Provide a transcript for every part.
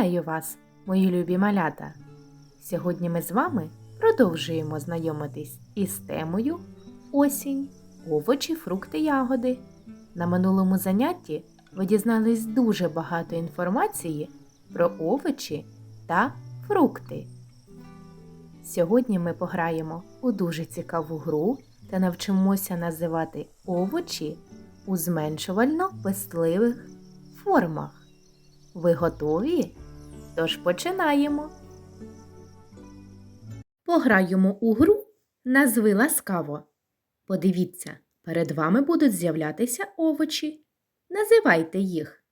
Вітаю вас, мої любі малята! Сьогодні ми з вами продовжуємо знайомитись із темою осінь, овочі, фрукти, ягоди. На минулому занятті ви дізнались дуже багато інформації про овочі та фрукти. Сьогодні ми пограємо у дуже цікаву гру та навчимося називати овочі у зменшувально пестливих формах. Ви готові? Тож починаємо. Пограємо у гру Назви ласкаво. Подивіться, перед вами будуть з'являтися овочі. Називайте їх.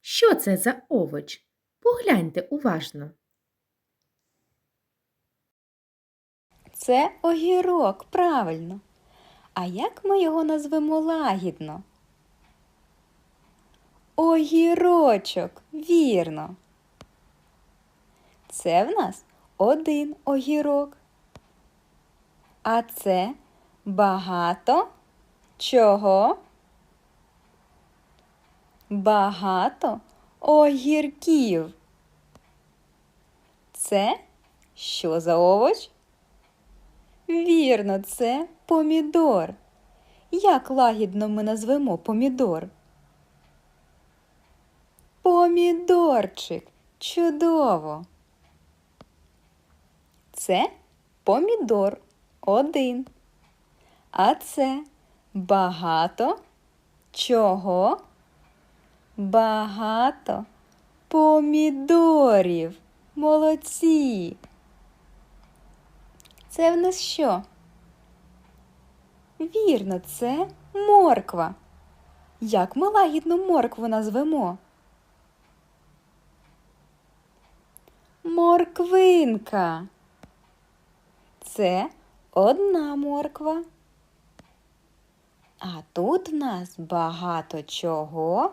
Що це за овоч? Погляньте уважно. Це огірок, правильно. А як ми його назвемо лагідно? Огірочок, вірно. Це в нас один огірок. А це багато чого? Багато огірків. Це що за овоч? Вірно, це помідор. Як лагідно ми назвемо помідор? Помідорчик. Чудово. Це помідор один. А це багато чого? Багато помідорів. Молодці. Це в нас що? Вірно, це морква. Як ми лагідно моркву назвемо? Морквинка. Це одна морква. А тут в нас багато чого?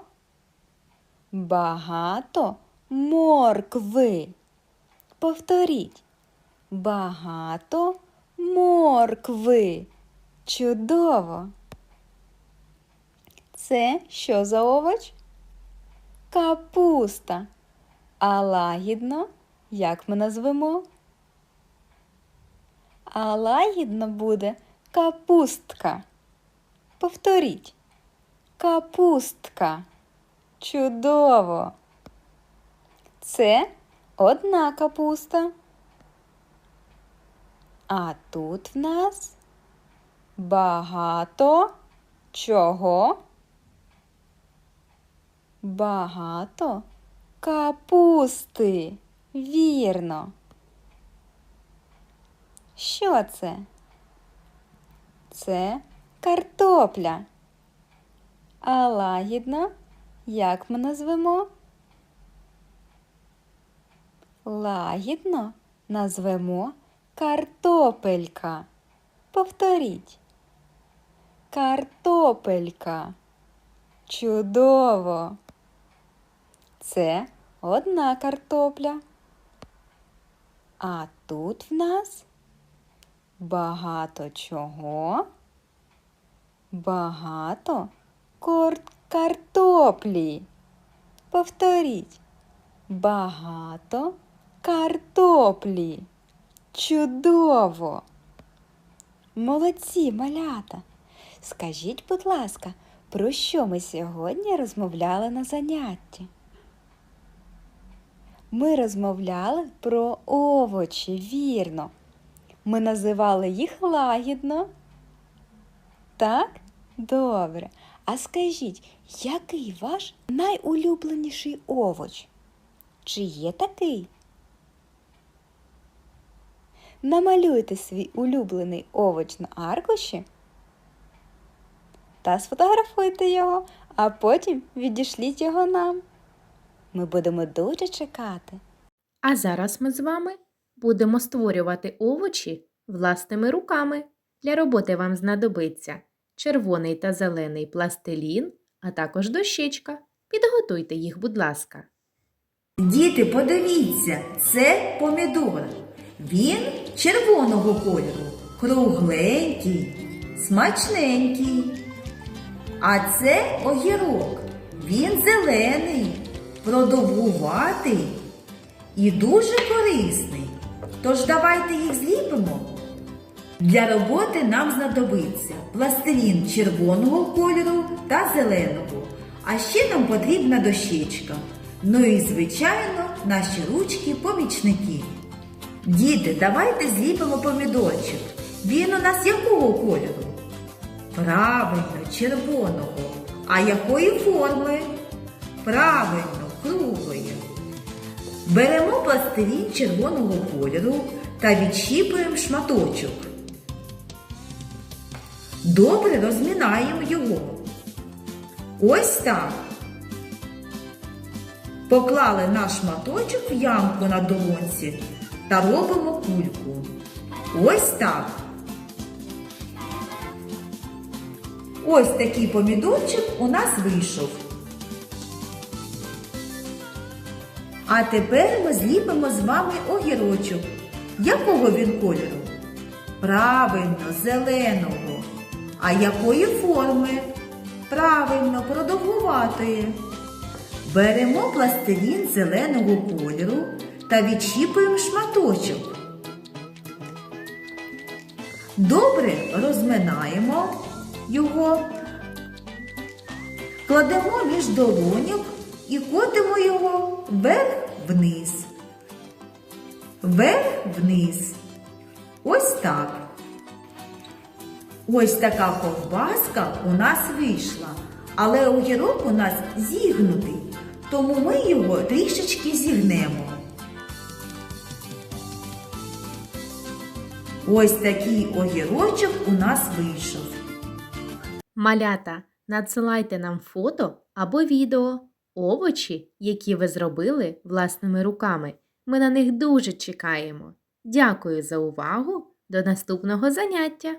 Багато моркви. Повторіть. Багато моркви. Чудово. Це що за овоч? Капуста. А лагідно, як ми назвемо? А лагідно буде капустка. Повторіть. Капустка. Чудово. Це одна капуста. А тут в нас багато чого? Багато капусти. Вірно. Що це? Це картопля. А лагідно, як ми назвемо? Лагідно назвемо картопелька. Повторіть. Картопелька. Чудово. Це одна картопля. А тут в нас багато чого. Багато картоплі. Повторіть. Багато картоплі. Чудово! Молодці, малята! Скажіть, будь ласка, про що ми сьогодні розмовляли на занятті? Ми розмовляли про овочі, вірно. Ми називали їх лагідно. Так? Добре. А скажіть, який ваш найулюбленіший овоч? Чи є такий? Намалюйте свій улюблений овоч на аркуші та сфотографуйте його, а потім відішліть його нам. Ми будемо дуже чекати. А зараз ми з вами будемо створювати овочі власними руками. Для роботи вам знадобиться червоний та зелений пластилін, а також дощечка. Підготуйте їх, будь ласка. Діти, подивіться, це помідор. Він червоного кольору, кругленький, смачненький. А це огірок. Він зелений, продовгуватий і дуже корисний. Тож давайте їх зліпимо. Для роботи нам знадобиться пластилін червоного кольору та зеленого. А ще нам потрібна дощечка. Ну і, звичайно, наші ручки-помічники. Діти, давайте зліпимо помідорчик. Він у нас якого кольору? Правильно, червоного. А якої форми? Правильно, круглої. Беремо пластилін червоного кольору та відщіпуємо шматочок. Добре розмінаємо його. Ось так. Поклали наш шматочок в ямку на долонці та робимо кульку. Ось так. Ось такий помідорчик у нас вийшов. А тепер ми зліпимо з вами огірочок. Якого він кольору? Правильно, зеленого. А якої форми? Правильно, продовгуватої. Беремо пластилін зеленого кольору та відщіпуємо шматочок. Добре розминаємо його, кладемо між долоньок і котимо його вверх-вниз. Вверх-вниз. Ось так. Ось така ковбаска у нас вийшла, але огірок у нас зігнутий, тому ми його трішечки зігнемо. Ось такий огірочок у нас вийшов. Малята, надсилайте нам фото або відео, овочі, які ви зробили власними руками. Ми на них дуже чекаємо. Дякую за увагу! До наступного заняття!